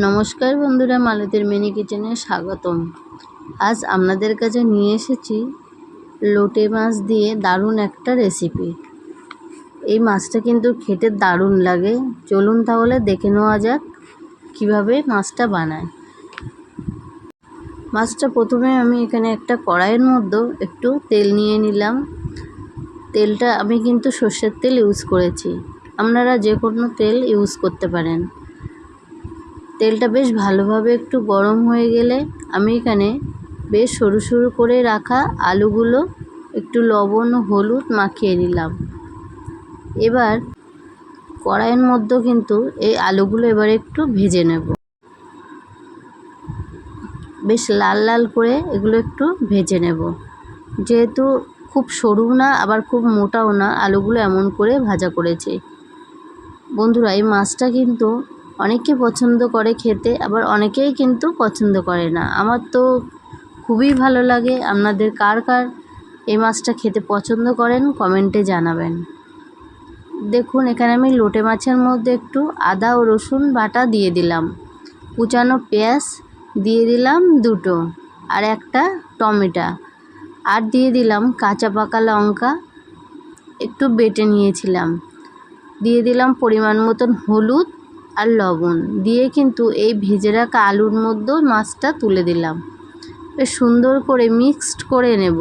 নমস্কার বন্ধুরা, মালতীর মিনি কিচেনে স্বাগতম। আজ আপনাদের কাছে নিয়ে এসেছি লোটে মাছ দিয়ে দারুণ একটা রেসিপি এই মাছটা কিন্তু খেতে দারুণ লাগে। চলুন তাহলে দেখে নেওয়া যাক কীভাবে মাছটা বানায়। মাছটা প্রথমে আমি এখানে একটা কড়াইয়ের মধ্যে একটু তেল নিয়ে নিলাম। তেলটা আমি কিন্তু সর্ষের তেল ইউজ করেছি। আপনারা যে কোনো তেল ইউজ করতে পারেন। তেলটা বেশ ভালোভাবে একটু গরম হয়ে গেলে আমি এখানে বেশ সরু সরু করে রাখা আলুগুলো, একটু লবণ ও হলুদ মাখিয়ে নিলাম। এবার কড়াইয়ের মধ্যে কিন্তু এই আলুগুলো এবার একটু ভেজে নেব। বেশ লাল লাল করে এগুলো একটু ভেজে নেব। যেহেতু খুব সরু না, আবার খুব মোটাও না, আলুগুলো এমন করে ভাজা করেছি। বন্ধুরা, এই মাছটা কিন্তু অনেকে পছন্দ করে খেতে, আবার অনেকেই কিন্তু পছন্দ করে না। আমার তো খুবই ভালো লাগে। আপনাদের কার কার এই মাছটা খেতে পছন্দ করেন কমেন্টে জানাবেন। দেখুন, এখানে আমি লোটে মাছের মধ্যে একটু আদা ও রসুন বাটা দিয়ে দিলাম। কুচানো পেঁয়াজ দিয়ে দিলাম দুটো আর একটা টমেটো। আর দিয়ে দিলাম কাঁচা পাকা লঙ্কা, একটু বেটে নিয়েছিলাম। দিয়ে দিলাম পরিমাণ মতন হলুদ আর লবণ দিয়ে কিন্তু এই ভেজে রাখা আলুর মধ্যেও মাছটা তুলে দিলাম। বেশ সুন্দর করে মিক্সড করে নেব।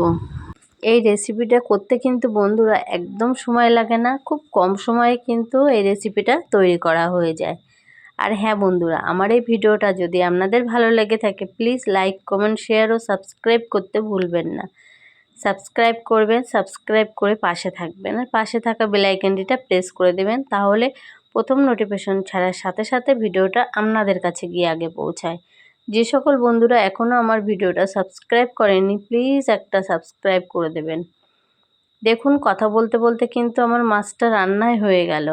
এই রেসিপিটা করতে কিন্তু বন্ধুরা একদম সময় লাগে না, খুব কম সময়ে কিন্তু এই রেসিপিটা তৈরি করা হয়ে যায়। আর হ্যাঁ বন্ধুরা, আমার এই ভিডিওটা যদি আপনাদের ভালো লেগে থাকে, প্লিজ লাইক, কমেন্ট, শেয়ার ও সাবস্ক্রাইব করতে ভুলবেন না। সাবস্ক্রাইব করবেন, সাবস্ক্রাইব করে পাশে থাকবেন আর পাশে থাকা বেলাইকেনটিটা প্রেস করে দেবেন, তাহলে প্রথম নোটিফিকেশন ছাড়ার সাথে সাথে ভিডিওটা আপনাদের কাছে গিয়ে আগে পৌঁছায়। যে সকল বন্ধুরা এখনও আমার ভিডিওটা সাবস্ক্রাইব করেনি প্লিজ একটা সাবস্ক্রাইব করে দেবেন। দেখুন, কথা বলতে বলতে কিন্তু আমার মাছটা রান্নায় হয়ে গেল।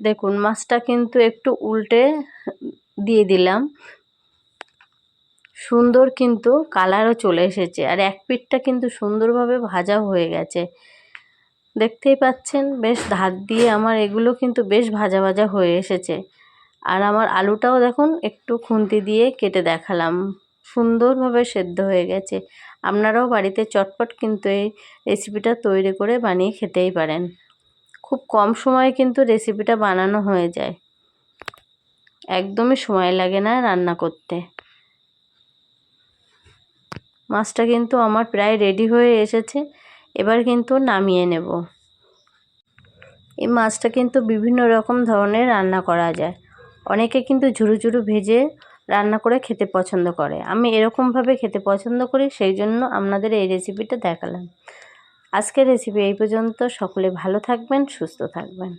দেখুন, মাছটা কিন্তু একটু উল্টে দিয়ে দিলাম। সুন্দর কিন্তু কালারও চলে এসেছে। আর এক পিঠটা কিন্তু সুন্দরভাবে ভাজা হয়ে গেছে। দেখতেই পাচ্ছেন, বেশ ধার দিয়ে আমার এগুলো কিন্তু বেশ ভাজা ভাজা হয়ে এসেছে। আর আমার আলুটাও দেখুন, একটু খুন্তি দিয়ে কেটে দেখালাম। সুন্দরভাবে সেদ্ধ হয়ে গেছে। আপনারাও বাড়িতে চটপট কিন্তু এই রেসিপিটা তৈরি করে বানিয়ে খেতেই পারেন। খুব কম সময়ে কিন্তু রেসিপিটা বানানো হয়ে যায়। একদমই সময় লাগে না রান্না করতে। মাছটা কিন্তু আমার প্রায় রেডি হয়ে এসেছে। এবার কিন্তু নামিয়ে নেব। এই মাছটা কিন্তু বিভিন্ন রকম ধরনের রান্না করা যায়। অনেকে কিন্তু ঝুরু ঝুরু ভেজে রান্না করে খেতে পছন্দ করে। আমি এরকমভাবে খেতে পছন্দ করি, সেই জন্য আপনাদের এই রেসিপিটা দেখালাম। আজকের রেসিপি এই পর্যন্ত। সকলে ভালো থাকবেন, সুস্থ থাকবেন।